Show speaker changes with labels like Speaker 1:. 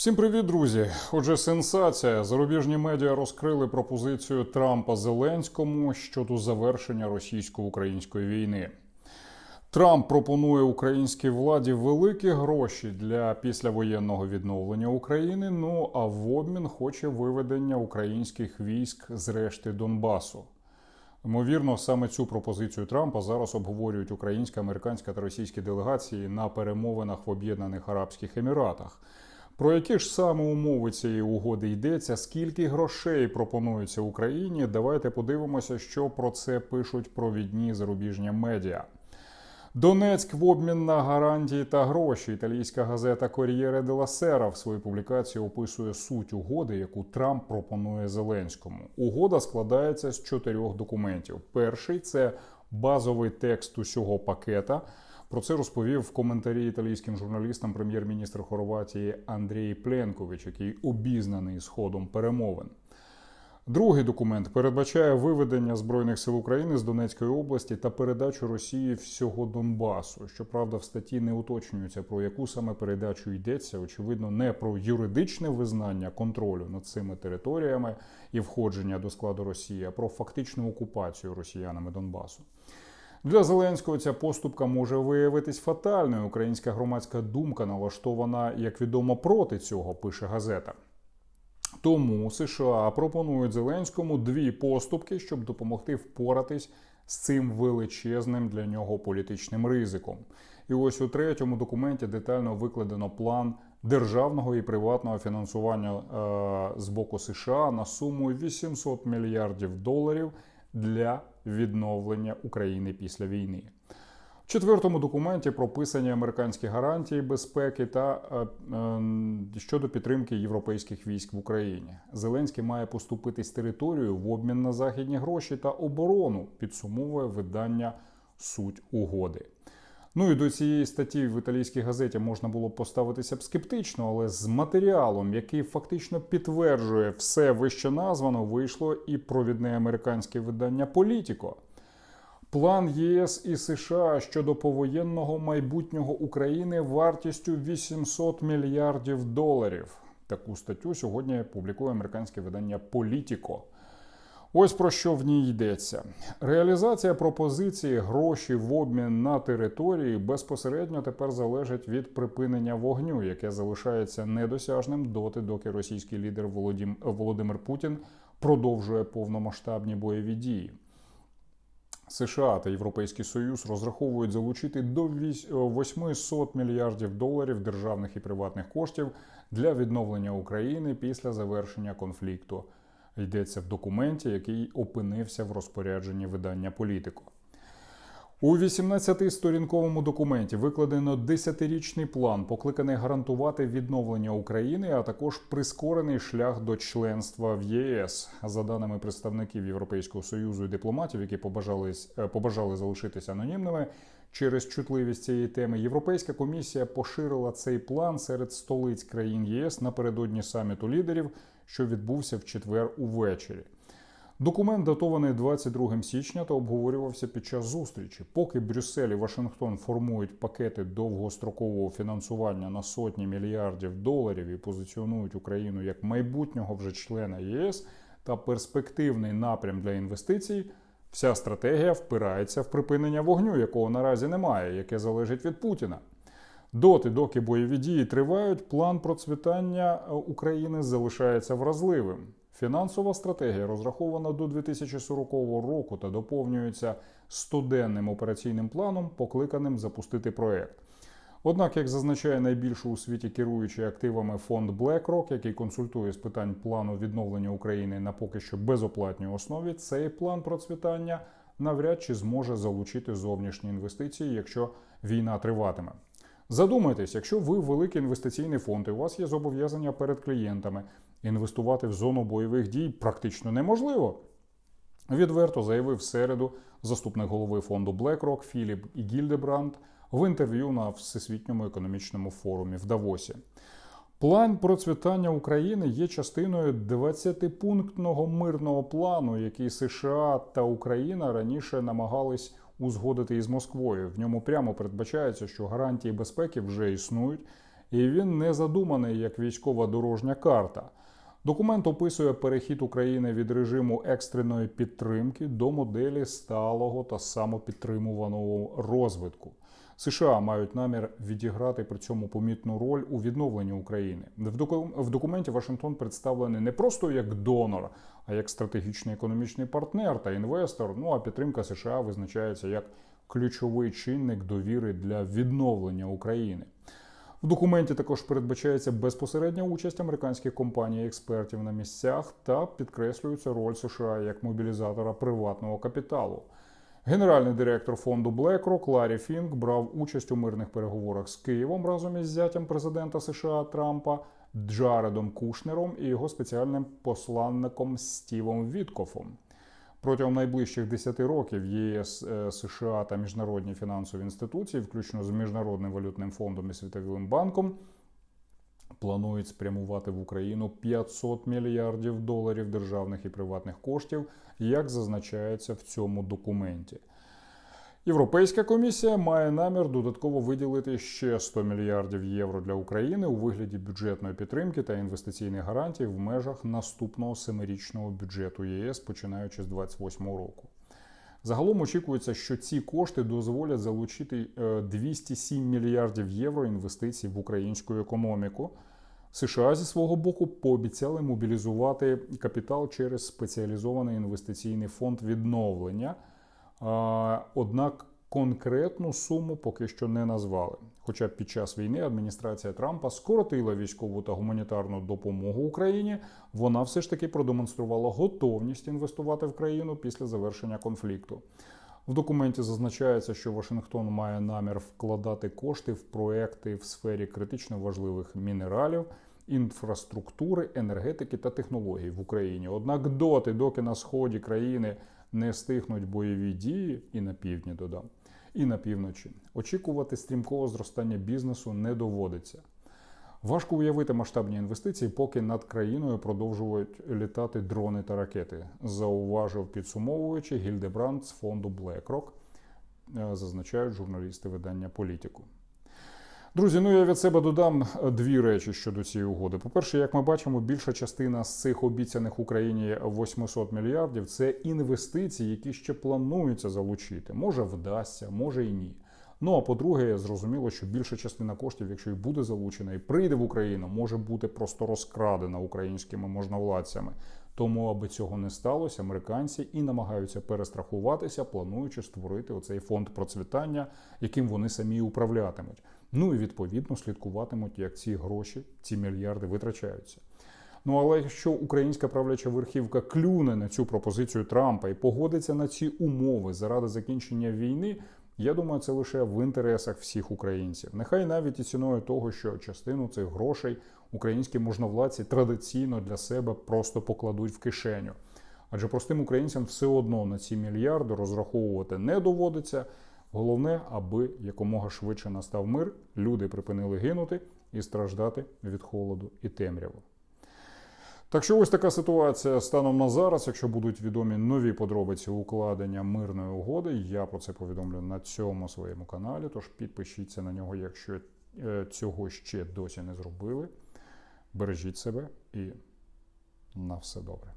Speaker 1: Всім привіт, друзі! Отже, сенсація. Зарубіжні медіа розкрили пропозицію Трампа Зеленському щодо завершення російсько-української війни. Трамп пропонує українській владі великі гроші для післявоєнного відновлення України. Ну а в обмін хоче виведення українських військ з решти Донбасу. Ймовірно, саме цю пропозицію Трампа зараз обговорюють українська, американська та російські делегації на перемовинах в Об'єднаних Арабських Еміратах. Про які ж саме умови цієї угоди йдеться, скільки грошей пропонується Україні? Давайте подивимося, що про це пишуть провідні зарубіжні медіа. Донецьк в обмін на гарантії та гроші. Італійська газета Кор'єре де Сера в своїй публікації описує суть угоди, яку Трамп пропонує Зеленському. Угода складається з чотирьох документів. Перший це базовий текст усього пакета. Про це розповів в коментарі італійським журналістам прем'єр-міністр Хорватії Андрій Пленкович, який обізнаний з ходом перемовин. Другий документ передбачає виведення збройних сил України з Донецької області та передачу Росії всього Донбасу. Щоправда, в статті не уточнюється про яку саме передачу йдеться. Очевидно, не про юридичне визнання контролю над цими територіями і входження до складу Росії, а про фактичну окупацію росіянами Донбасу. Для Зеленського ця поступка може виявитись фатальною. Українська громадська думка налаштована, як відомо, проти цього, пише газета. Тому США пропонують Зеленському дві поступки, щоб допомогти впоратись з цим величезним для нього політичним ризиком. І ось у третьому документі детально викладено план державного і приватного фінансування е, з боку США на суму 800 мільярдів доларів для відновлення України після війни. В четвертому документі прописані американські гарантії безпеки та е, е, щодо підтримки європейських військ в Україні. Зеленський має поступитись територію в обмін на західні гроші та оборону. Підсумовує видання суть угоди. Ну і до цієї статті в італійській газеті можна було поставитися б скептично, але з матеріалом, який фактично підтверджує все вище названо, вийшло і провідне американське видання Політіко. План ЄС і США щодо повоєнного майбутнього України вартістю 800 мільярдів доларів. Таку статтю сьогодні публікує американське видання Політіко. Ось про що в ній йдеться. Реалізація пропозиції гроші в обмін на території безпосередньо тепер залежить від припинення вогню, яке залишається недосяжним доти, доки російський лідер Володім... Володимир Путін продовжує повномасштабні бойові дії. США та Європейський Союз розраховують залучити до 800 мільярдів доларів державних і приватних коштів для відновлення України після завершення конфлікту. Йдеться в документі, який опинився в розпорядженні видання Політико. У 18-сторінковому документі викладено 10-річний план, покликаний гарантувати відновлення України, а також прискорений шлях до членства в ЄС. За даними представників Європейського союзу і дипломатів, які побажали, побажали залишитися анонімними через чутливість цієї теми, Європейська комісія поширила цей план серед столиць країн ЄС напередодні саміту лідерів, що відбувся в четвер увечері. Документ датований 22 січня та обговорювався під час зустрічі. Поки Брюссель і Вашингтон формують пакети довгострокового фінансування на сотні мільярдів доларів і позиціонують Україну як майбутнього вже члена ЄС та перспективний напрям для інвестицій. Вся стратегія впирається в припинення вогню, якого наразі немає, яке залежить від Путіна. Доти, доки бойові дії тривають, план процвітання України залишається вразливим. Фінансова стратегія розрахована до 2040 року та доповнюється стоденним операційним планом, покликаним запустити проект. Однак, як зазначає найбільше у світі керуючий активами фонд BlackRock, який консультує з питань плану відновлення України на поки що безоплатній основі, цей план процвітання навряд чи зможе залучити зовнішні інвестиції, якщо війна триватиме. Задумайтесь, якщо ви великий інвестиційний фонд, і у вас є зобов'язання перед клієнтами, інвестувати в зону бойових дій практично неможливо. Відверто заявив в середу заступник голови фонду BlackRock Філіп Гільдебранд в інтерв'ю на Всесвітньому економічному форумі в Давосі. План процвітання України є частиною 20-пунктного мирного плану, який США та Україна раніше намагались узгодити із Москвою. В ньому прямо передбачається, що гарантії безпеки вже існують, і він не задуманий як військова дорожня карта. Документ описує перехід України від режиму екстреної підтримки до моделі сталого та самопідтримуваного розвитку. США мають намір відіграти при цьому помітну роль у відновленні України. В доку- в документі Вашингтон представлений не просто як донор, як стратегічний економічний партнер та інвестор. Ну а підтримка США визначається як ключовий чинник довіри для відновлення України. В документі також передбачається безпосередня участь американських компаній, експертів на місцях та підкреслюється роль США як мобілізатора приватного капіталу. Генеральний директор фонду BlackRock Ларі Фінк брав участь у мирних переговорах з Києвом разом із зятям президента США Трампа Джаредом Кушнером і його спеціальним посланником Стівом Віткофом. Протягом найближчих 10 років ЄС, е, США та міжнародні фінансові інституції, включно з Міжнародним валютним фондом і Світовим банком, планують спрямувати в Україну 500 мільярдів доларів державних і приватних коштів, як зазначається в цьому документі. Європейська комісія має намір додатково виділити ще 100 мільярдів євро для України у вигляді бюджетної підтримки та інвестиційних гарантій в межах наступного семирічного бюджету ЄС, починаючи з 2028 року. Загалом очікується, що ці кошти дозволять залучити е, 207 мільярдів євро інвестицій в українську економіку. США зі свого боку пообіцяли мобілізувати капітал через спеціалізований інвестиційний фонд відновлення. Однак конкретну суму поки що не назвали. Хоча під час війни адміністрація Трампа скоротила військову та гуманітарну допомогу Україні, вона все ж таки продемонструвала готовність інвестувати в країну після завершення конфлікту. В документі зазначається, що Вашингтон має намір вкладати кошти в проекти в сфері критично важливих мінералів, інфраструктури, енергетики та технологій в Україні. Однак доти, доки на сході країни не стихнуть бойові дії, і на півдні додам, і на півночі, очікувати стрімкого зростання бізнесу не доводиться. Важко уявити масштабні інвестиції, поки над країною продовжують літати дрони та ракети, зауважив підсумовуючи Гільдебранд з фонду BlackRock, е, зазначають журналісти видання Політику. Друзі, ну я від себе додам е, дві речі щодо цієї угоди. По-перше, як ми бачимо, більша частина з цих обіцяних Україні 800 мільярдів це інвестиції, які ще плануються залучити. Може вдасться, може і ні. Ну а по-друге, зрозуміло, що більша частина коштів, якщо й буде залучена і прийде в Україну, може бути просто розкрадена українськими можновладцями. Тому, аби цього не сталося, американці і намагаються перестрахуватися, плануючи створити оцей фонд процвітання, яким вони самі управлятимуть. Ну і відповідно слідкуватимуть, як ці гроші, ці мільярди витрачаються. Ну але якщо українська правляча верхівка клюне на цю пропозицію Трампа і погодиться на ці умови заради закінчення війни, я думаю, це лише в інтересах всіх українців. Нехай навіть і ціною того, що частину цих грошей українські можновладці традиційно для себе просто покладуть в кишеню. Адже простим українцям все одно на ці мільярди розраховувати не доводиться. Головне, аби якомога швидше настав мир, люди припинили гинути і страждати від холоду і темряви. Так що ось така ситуація станом на зараз. Якщо будуть відомі нові подробиці укладення мирної угоди, я про це повідомлю на цьому своєму каналі. Тож підпишіться на нього, якщо е, цього ще досі не зробили. Бережіть себе і на все добре.